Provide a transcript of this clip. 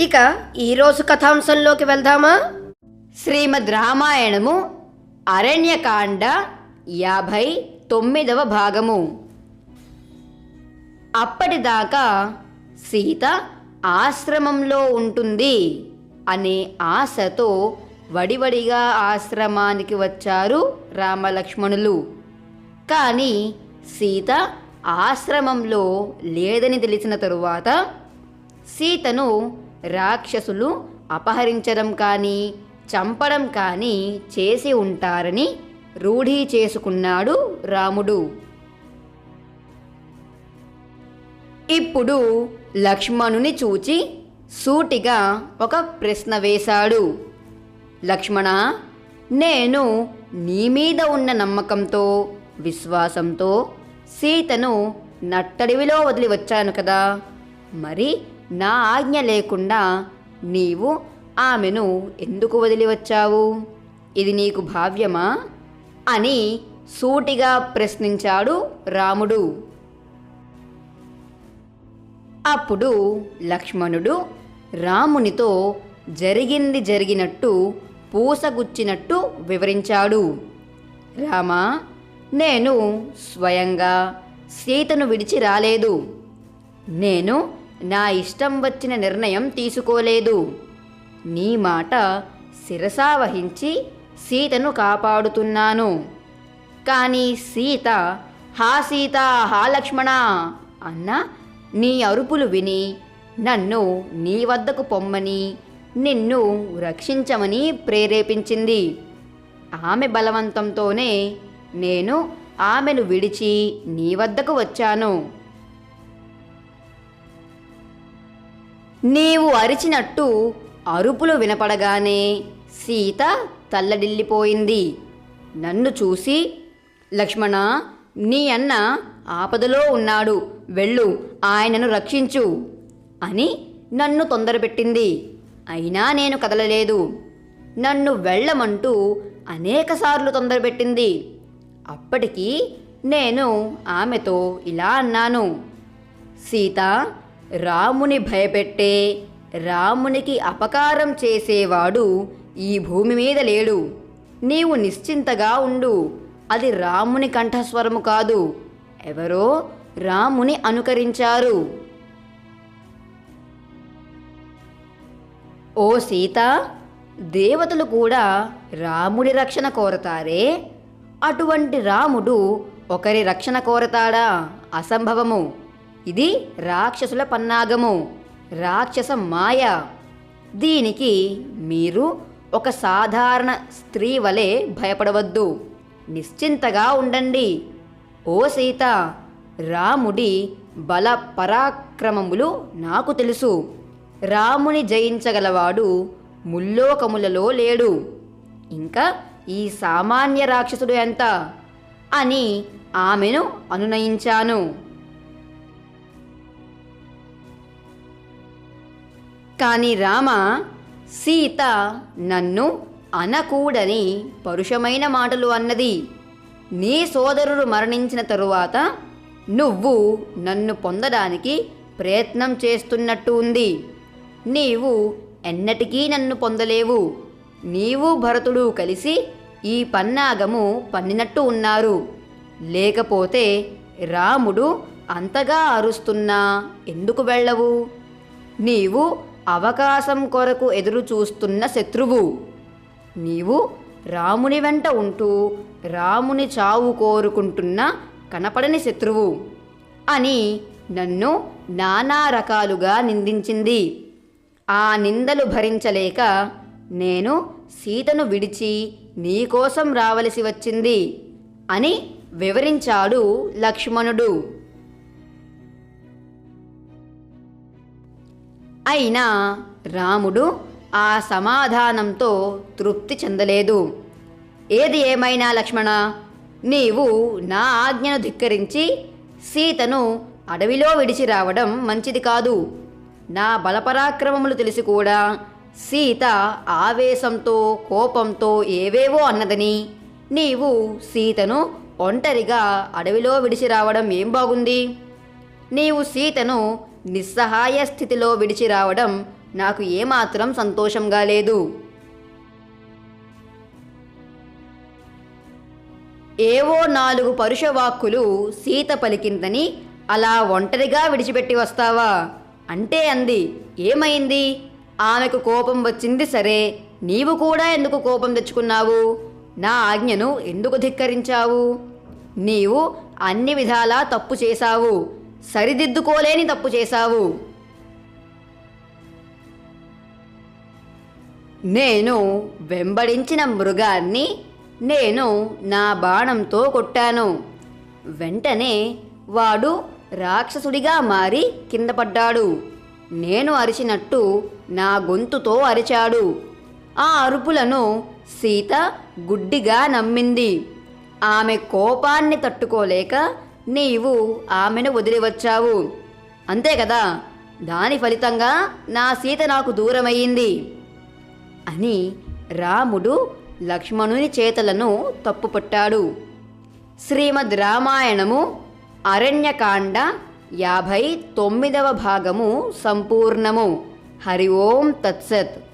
ఇక ఈరోజు కథాంశంలోకి వెళ్దామా? శ్రీమద్ రామాయణము అరణ్యకాండ యాభై తొమ్మిదవ భాగము. అప్పటిదాకా సీత ఆశ్రమంలో ఉంటుంది అనే ఆశతో వడివడిగా ఆశ్రమానికి వచ్చారు రామలక్ష్మణులు. కానీ సీత ఆశ్రమంలో లేదని తెలిసిన తరువాత సీతను రాక్షసులు అపహరించడం కానీ చంపడం కానీ చేసి ఉంటారని రూఢీ చేసుకున్నాడు రాముడు. ఇప్పుడు లక్ష్మణుని చూచి సూటిగా ఒక ప్రశ్న వేశాడు. లక్ష్మణ నేను నీ మీద ఉన్న నమ్మకంతో విశ్వాసంతో సీతను నట్టడివిలో వదిలి వచ్చాను కదా. మరి నా ఆజ్ఞ లేకుండా నీవు ఆమెను ఎందుకు వదిలి వచ్చావు? ఇది నీకు భావ్యమా? అని సూటిగా ప్రశ్నించాడు రాముడు. అప్పుడు లక్ష్మణుడు రామునితో జరిగింది జరిగినట్టు పూసగుచ్చినట్టు వివరించాడు. రామా నేను స్వయంగా సీతను విడిచి రాలేదు. నేను నా ఇష్టం వచ్చిన నిర్ణయం తీసుకోలేదు. నీ మాట శిరసా వహించి సీతను కాపాడుతున్నాను. కానీ సీత హా సీత హా లక్ష్మణ అన్న నీ అరుపులు విని నన్ను నీ వద్దకు పొమ్మని నిన్ను రక్షించమని ప్రేరేపించింది. ఆమె బలవంతంతోనే నేను ఆమెను విడిచి నీ వద్దకు వచ్చాను. నీవు అరిచినట్టు అరుపులు వినపడగానే సీత తల్లడిల్లిపోయింది. నన్ను చూసి లక్ష్మణ నీ అన్న ఆపదలో ఉన్నాడు. వెళ్ళు ఆయనను రక్షించు అని నన్ను తొందరపెట్టింది. అయినా నేను కదలలేదు. నన్ను వెళ్ళమంటూ అనేకసార్లు తొందరపెట్టింది. అప్పటికి నేను ఆమెతో ఇలా అన్నాను. సీత రాముని భయపెట్టే రామునికి అపకారం చేసేవాడు ఈ భూమి మీద లేడు. నీవు నిశ్చింతగా ఉండు. అది రాముని కంఠస్వరము కాదు. ఎవరో రాముని అనుకరించారు. ఓ సీత దేవతలు కూడా రాముడి రక్షణ కోరతారే? అటువంటి రాముడు ఒకరి రక్షణ కోరతాడా? అసంభవము. ఇది రాక్షసుల పన్నాగము రాక్షస మాయ. దీనికి మీరు ఒక సాధారణ స్త్రీ వలె భయపడవద్దు. నిశ్చింతగా ఉండండి. ఓ సీత రాముడి బల పరాక్రమములు నాకు తెలుసు. రాముని జయించగలవాడు ముల్లోకములలో లేడు. ఇంకా ఈ సామాన్య రాక్షసుడు ఎంత? అని ఆమెను అనునయించాను. కానీ రామ సీత నన్ను అనకూడని పరుషమైన మాటలు అన్నది. నీ సోదరుడు మరణించిన తరువాత నువ్వు నన్ను పొందడానికి ప్రయత్నం చేస్తున్నట్టు ఉంది. నీవు ఎన్నటికీ నన్ను పొందలేవు. నీవు భరతుడు కలిసి ఈ పన్నాగము పన్నినట్టు ఉన్నారు. లేకపోతే రాముడు అంతగా అరుస్తున్నా ఎందుకు వెళ్ళవు? నీవు అవకాశం కొరకు ఎదురు చూస్తున్న శత్రువు. నీవు రాముని వెంట ఉంటూ రాముని చావు కోరుకుంటున్న కనపడని శత్రువు అని నన్ను నానా రకాలుగా నిందించింది. ఆ నిందలు భరించలేక నేను సీతను విడిచి నీకోసం రావలసి వచ్చింది అని వివరించాడు లక్ష్మణుడు. అయినా రాముడు ఆ సమాధానంతో తృప్తి చెందలేదు. ఏది ఏమైనా లక్ష్మణ నీవు నా ఆజ్ఞను ధిక్కరించి సీతను అడవిలో విడిచి రావడం మంచిది కాదు. నా బలపరాక్రమములు తెలిసి కూడా సీత ఆవేశంతో కోపంతో ఏవేవో అన్నదని. నీవు సీతను ఒంటరిగా అడవిలో విడిచి రావడం ఏం బాగుంది? నీవు సీతను నిస్సహాయ స్థితిలో విడిచి రావడం నాకు ఏమాత్రం సంతోషంగా లేదు. ఏవో నాలుగు పరుషవాక్కులు సీత పలికిందని అలా ఒంటరిగా విడిచిపెట్టి వస్తావా? అంటే అంది ఏమైంది? ఆమెకు కోపం వచ్చింది సరే నీవు కూడా ఎందుకు కోపం తెచ్చుకున్నావు? నా ఆజ్ఞను ఎందుకు ధిక్కరించావు? నీవు అన్ని విధాలా తప్పు చేశావు. సరిదిద్దుకోలేని తప్పు చేశావు. నేను వెంబడించిన మృగాన్ని నేను నా బాణంతో కొట్టాను. వెంటనే వాడు రాక్షసుడిగా మారి కింద పడ్డాడు. నేను అరిచినట్టు నా గొంతుతో అరిచాడు. ఆ అరుపులను సీత గుడ్డిగా నమ్మింది. ఆమె కోపాన్ని తట్టుకోలేక నీవు ఆమెను వదిలివచ్చావు. అంతే కదా? దాని ఫలితంగా నా సీత నాకు దూరమయ్యింది. అని రాముడు లక్ష్మణుని చేతలను తప్పుపట్టాడు. శ్రీమద్ రామాయణము అరణ్యకాండ యాభై తొమ్మిదవ భాగము సంపూర్ణము. హరి ఓం తత్సత్.